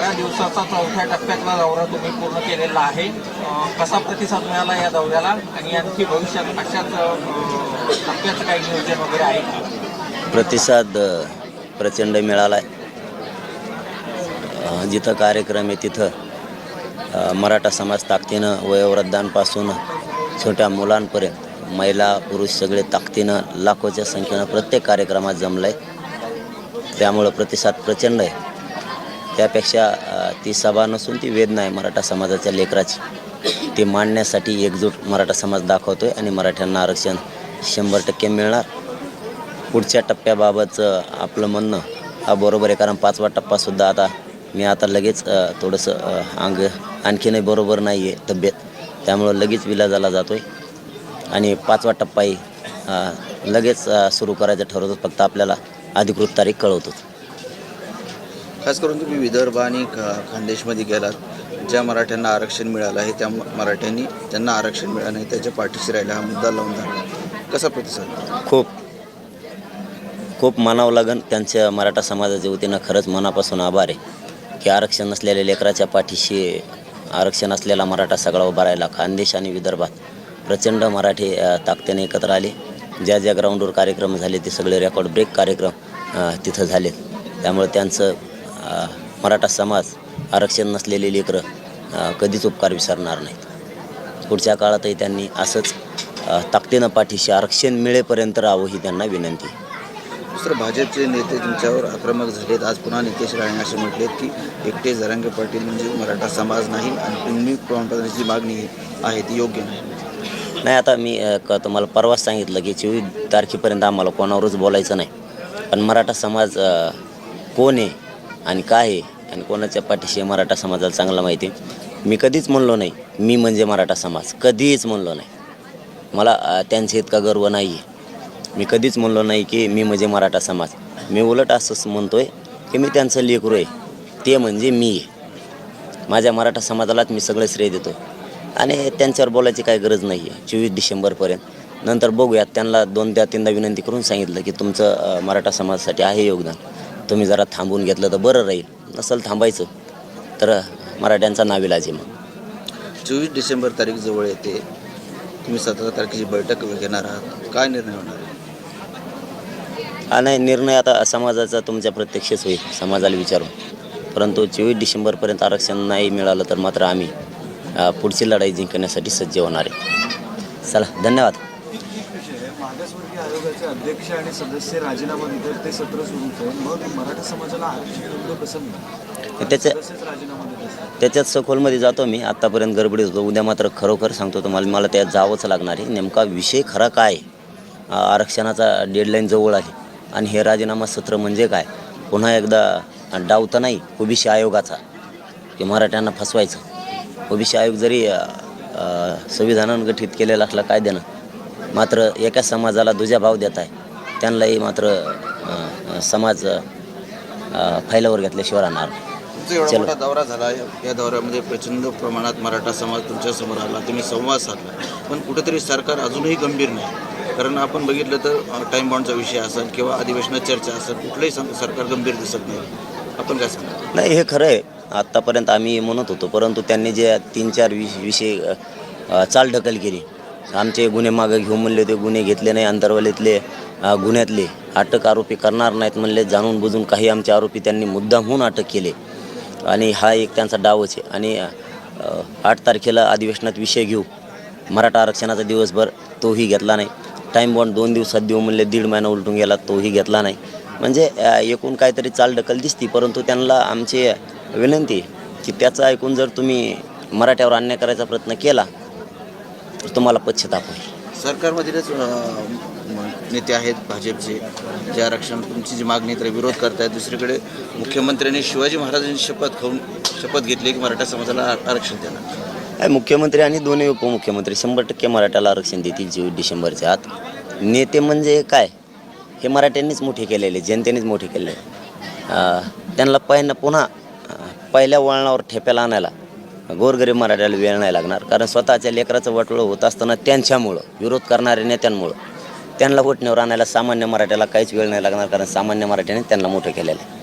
बारा दिवसाचा चौथ्या टप्प्यातला दौरा तुम्ही पूर्ण केलेला आहे. कसा प्रतिसाद मिळाला या दौऱ्याला? आणि आणखी भविष्यात अशाच टप्प्याचं काही नियोजन वगैरे आहे का? प्रतिसाद प्रचंड मिळाला आहे जिथं कार्यक्रम आहे तिथं मराठा समाज ताकदीनं वयोवृद्धांपासून छोट्या मुलांपर्यंत महिला पुरुष सगळे ताकदीनं लाखोच्या संख्येनं प्रत्येक कार्यक्रमात जमलं आहे त्यामुळं प्रतिसाद प्रचंड आहे. त्यापेक्षा ती सभा नसून ती वेदना आहे मराठा समाजाच्या लेकराची. ती मांडण्यासाठी एकजूट मराठा समाज दाखवतो आहे आणि मराठ्यांना आरक्षण शंभर टक्के मिळणार. पुढच्या टप्प्याबाबतचं आपलं म्हणणं हा बरोबर आहे कारण पाचवा टप्पासुद्धा आता मी आता लगेच थोडंसं अंग आणखीनही बरोबर नाही आहे तब्येत. त्यामुळं लगेच विलाजाला जातो आहे आणि पाचवा टप्पाही लगेच सुरू करायचं ठरवतो फक्त आपल्याला अधिकृत तारीख कळवतो खास करून तुम्ही विदर्भ आणि खानदेशमध्ये गेलात ज्या मराठ्यांना आरक्षण मिळालं आहे त्या मराठ्यांनी त्यांना आरक्षण मिळालं नाही त्याच्या पाठीशी राहिला हा मुद्दा लावून धरला कसा प्रतिसाद? खूप खूप मानावं लागन त्यांच्या मराठा समाजाच्या वतीनं खरंच मनापासून आभार आहे की आरक्षण नसलेल्या लेकराच्या पाठीशी आरक्षण असलेला मराठा सगळा उभा राहिला. खानदेश आणि विदर्भात प्रचंड मराठी ताकदीने एकत्र आले. ज्या ज्या ग्राउंडवर कार्यक्रम झाले ते सगळे रेकॉर्ड ब्रेक कार्यक्रम तिथं झालेत. त्यामुळे त्यांचं मराठा समाज आरक्षण नसलेले लेकरं कधीच उपकार विसरणार नाहीत. पुढच्या काळातही त्यांनी असंच ताकदीनं पाठीशी आरक्षण मिळेपर्यंत राहावं ही त्यांना विनंती. दुसरं भाजपचे नेते तुमच्यावर आक्रमक झालेत. आज पुन्हा नितेश राणे असे म्हटलेत की एकटे जरांगे पाटील म्हणजे मराठा समाज नाही आणि तुम्ही प्रमाणपत्राची मागणी आहे ती योग्य नाही. नाही आता मी तुम्हाला परवाच सांगितलं की चोवीस तारखेपर्यंत आम्हाला कोणावरच बोलायचं नाही. पण मराठा समाज कोण आहे? आणि काय आहे आणि कोणाच्या पाठीशी मराठा समाजाला चांगला माहिती आहे? मी कधीच म्हणलो नाही मी म्हणजे मराठा समाज. कधीच म्हणलो नाही. मला त्यांचे त्यांच्या इतका गर्व नाही आहे मी कधीच म्हणलो नाही की मी म्हणजे मराठा समाज. मी उलट असंच म्हणतो आहे की मी त्यांचं लेकरू आहे. ते म्हणजे मी आहे. माझ्या मराठा समाजालाच मी सगळं श्रेय देतो आणि त्यांच्यावर बोलायची काही गरज नाही आहे चोवीस डिसेंबरपर्यंत. नंतर बघूयात. त्यांना दोनदा तीनदा विनंती करून सांगितलं की तुमचं मराठा समाजासाठी आहे योगदान. तुम्ही जरा थांबून घेतलं तर बरं राहील. नसेल थांबायचं. तर मराठ्यांचा नाविलाज आहे मग चोवीस डिसेंबर तारीख जवळ येते. तुम्ही सतरा तारखेची बैठक घेणार आहात. काय निर्णय होणार हा नाही निर्णय आता समाजाचा तुमच्या प्रत्यक्षच होईल समाजाला विचारून. परंतु चोवीस डिसेंबरपर्यंत आरक्षण नाही मिळालं तर मात्र आम्ही पुढची लढाई जिंकण्यासाठी सज्ज होणार आहे. चला धन्यवाद. आयोगाचे अध्यक्ष आणि सदस्य राजीनामा देतात ते सत्र सुरू आहे मग मराठा समाजाला आरक्षण कसं मिळणार त्याच्या राजीनामा त्याच्यात सखोलमध्ये जातो मी. आत्तापर्यंत गडबडीत होतो. उद्या मात्र खरोखर सांगतो तुम्हाला मला त्यात जावंच लागणार आहे. नेमका विषय खरा काय? आरक्षणाचा डेडलाईन जवळ आहे. आणि हे राजीनामा सत्र म्हणजे काय? पुन्हा एकदा डाव तर नाही ओबीसी आयोगाचा. की मराठ्यांना फसवायचं. ओबीसी आयोग जरी संविधानानं गठीत केलेला असला कायद्यानं मात्र एका समाजाला दुजा भाव देत आहे. त्यांनाही मात्र समाज अ, फायलावर घेतल्याशिवाय राहणार. तुमचा एवढा दौरा झाला या दौऱ्यामध्ये प्रचंड प्रमाणात मराठा समाज तुमच्यासमोर आला. तुम्ही संवाद साधला. पण कुठेतरी सरकार अजूनही गंभीर नाही. कारण आपण बघितलं तर टाईम बॉन्डचा विषय असेल किंवा अधिवेशनात चर्चा असेल कुठलंही सरकार गंभीर दिसत नाही. आपण काय सांगा नाही हे खरं आहे. आत्तापर्यंत आम्ही म्हणत होतो परंतु त्यांनी जे तीन चार विष विषय चालढकल केली. आमचे गुन्हे मागं घेऊन म्हणले होते गुन्हे घेतले नाही अंतरवालीतले गुन्ह्यातले अटक आरोपी करणार नाहीत म्हणले. जाणून बुजून काही आमचे आरोपी त्यांनी मुद्दामहून अटक केले. आणि हा एक त्यांचा डावच आहे. आणि आठ तारखेला अधिवेशनात विषय घेऊ. मराठा आरक्षणाचा दिवसभर तोही घेतला नाही. टाईम बॉन्ड दोन दिवसात देऊ म्हणले दीड महिना उलटून गेला तोही घेतला नाही. म्हणजे एकूण काहीतरी चालढकल दिसती परंतु त्यांना आमची विनंती की त्याचं ऐकून जर तुम्ही मराठ्यावर अन्याय करायचा प्रयत्न केला तर तुम्हाला पश्चाताप होईल सरकारमधीलच नेते आहेत भाजपचे जे आरक्षण तुमची जी मागणी तर विरोध करतायत. दुसरीकडे मुख्यमंत्र्यांनी शिवाजी महाराजांची शपथ खाऊन शपथ घेतली की मराठा समाजाला आरक्षण देणार. आहे मुख्यमंत्री आणि दोन्ही उपमुख्यमंत्री शंभर टक्के मराठ्याला आरक्षण देतील चोवीस डिसेंबरच्या आत. नेते म्हणजे काय? हे मराठ्यांनीच मोठे केलेले जनतेनेच मोठे केलेले. त्यांना पहिनं पुन्हा पहिल्या वळणावर ठेप्याला आणायला गोरगरीब मराठ्याला वेळ नाही लागणार. कारण स्वतःच्या लेकराचं वाटोळं होत असताना त्यांच्यामुळं विरोध करणाऱ्या नेत्यांमुळं त्यांना वटण्यावर आणायला सामान्य मराठ्याला काहीच वेळ नाही लागणार. कारण सामान्य मराठ्याने त्यांना मोठं केलेलं आहे.